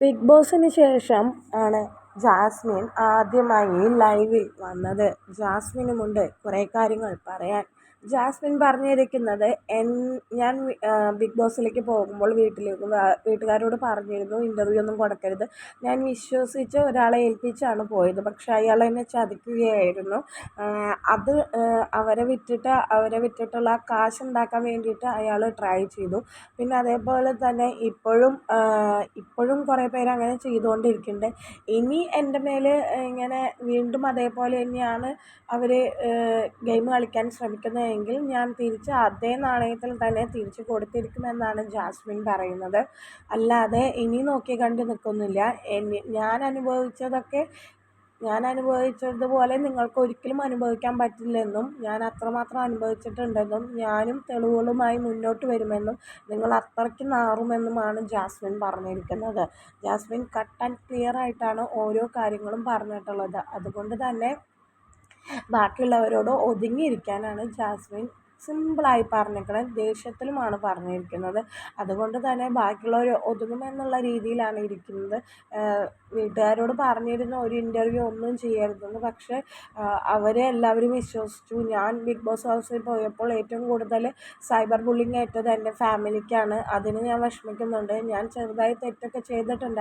Big ബോസിന് ശേഷം ആണ് ജാസ്മിൻ ആദ്യമായി ലൈവിൽ വന്നത്. ജാസ്മിനുമുണ്ട് കുറേ കാര്യങ്ങൾ പറയാൻ ജാസ്മിൻ പറഞ്ഞിരിക്കുന്നത് എൻ ഞാൻ ബിഗ് ബോസിലേക്ക് പോകുമ്പോൾ വീട്ടിലേക്ക് വീട്ടുകാരോട് പറഞ്ഞിരുന്നു ഇന്റർവ്യൂ ഒന്നും കൊടുക്കരുത്. ഞാൻ വിശ്വസിച്ച് ഒരാളെ ഏൽപ്പിച്ചാണ് പോയത്. പക്ഷേ അയാൾ എന്നെ ചതിക്കുകയായിരുന്നു. അത് അവരെ വിറ്റിട്ട് അവരെ വിറ്റിട്ടുള്ള കാശ് ഉണ്ടാക്കാൻ വേണ്ടിയിട്ട് അയാൾ ട്രൈ ചെയ്തു. പിന്നെ അതേപോലെ തന്നെ ഇപ്പോഴും ഇപ്പോഴും കുറേ പേര് അങ്ങനെ ചെയ്തുകൊണ്ടിരിക്കുന്നുണ്ട്. ഇനി എന്റെ മേൽ ഇങ്ങനെ വീണ്ടും അതേപോലെ തന്നെയാണ് അവർ ഗെയിം കളിക്കാൻ ശ്രമിക്കുന്നതെങ്കിൽ ഞാൻ തിരിച്ച് അതേ നാണയത്തിൽ തന്നെ തിരിച്ച് കൊടുത്തിരിക്കുമെന്നാണ് ജാസ്മിൻ പറയുന്നത്. അല്ലാതെ ഇനി നോക്കി കണ്ട് നിൽക്കുന്നില്ല. ഞാൻ അനുഭവിച്ചതൊക്കെ ഞാൻ അനുഭവിച്ചതുപോലെ നിങ്ങൾക്ക് ഒരിക്കലും അനുഭവിക്കാൻ പറ്റില്ലെന്നും ഞാൻ അത്രമാത്രം അനുഭവിച്ചിട്ടുണ്ടെന്നും ഞാനും തെളിവുകളുമായി മുന്നോട്ട് വരുമെന്നും നിങ്ങൾ അത്രയ്ക്ക് നാറുമെന്നുമാണ് ജാസ്മിൻ പറഞ്ഞിരിക്കുന്നത്. ജാസ്മിൻ കട്ട് ആൻഡ് ക്ലിയർ ആയിട്ടാണ് ഓരോ കാര്യങ്ങളും പറഞ്ഞിട്ടുള്ളത്. അതുകൊണ്ട് തന്നെ ബാക്കിയുള്ളവരോട് ഒതുങ്ങിയിരിക്കാനാണ് ജാസ്മിൻ സിമ്പിളായി പറഞ്ഞിരിക്കുന്നത് ദേഷ്യത്തിലുമാണ് പറഞ്ഞിരിക്കുന്നത്. അതുകൊണ്ട് തന്നെ ബാക്കിയുള്ളവർ ഒതുങ്ങുമെന്നുള്ള രീതിയിലാണ് ഇരിക്കുന്നത്. വീട്ടുകാരോട് പറഞ്ഞിരുന്ന ഒരു ഇന്റർവ്യൂ ഒന്നും ചെയ്യരുതെന്ന്. പക്ഷേ അവരെ എല്ലാവരും വിശ്വസിച്ചു. ഞാൻ ബിഗ് ബോസ് ഹൗസിൽ പോയപ്പോൾ ഏറ്റവും കൂടുതൽ സൈബർ ബുള്ളിങ് ഏറ്റത് എന്റെ ഫാമിലിക്കാണ് അതിന് ഞാൻ വിഷമിക്കുന്നുണ്ട്. ഞാൻ ചെറുതായി തെറ്റൊക്കെ ചെയ്തിട്ടുണ്ട്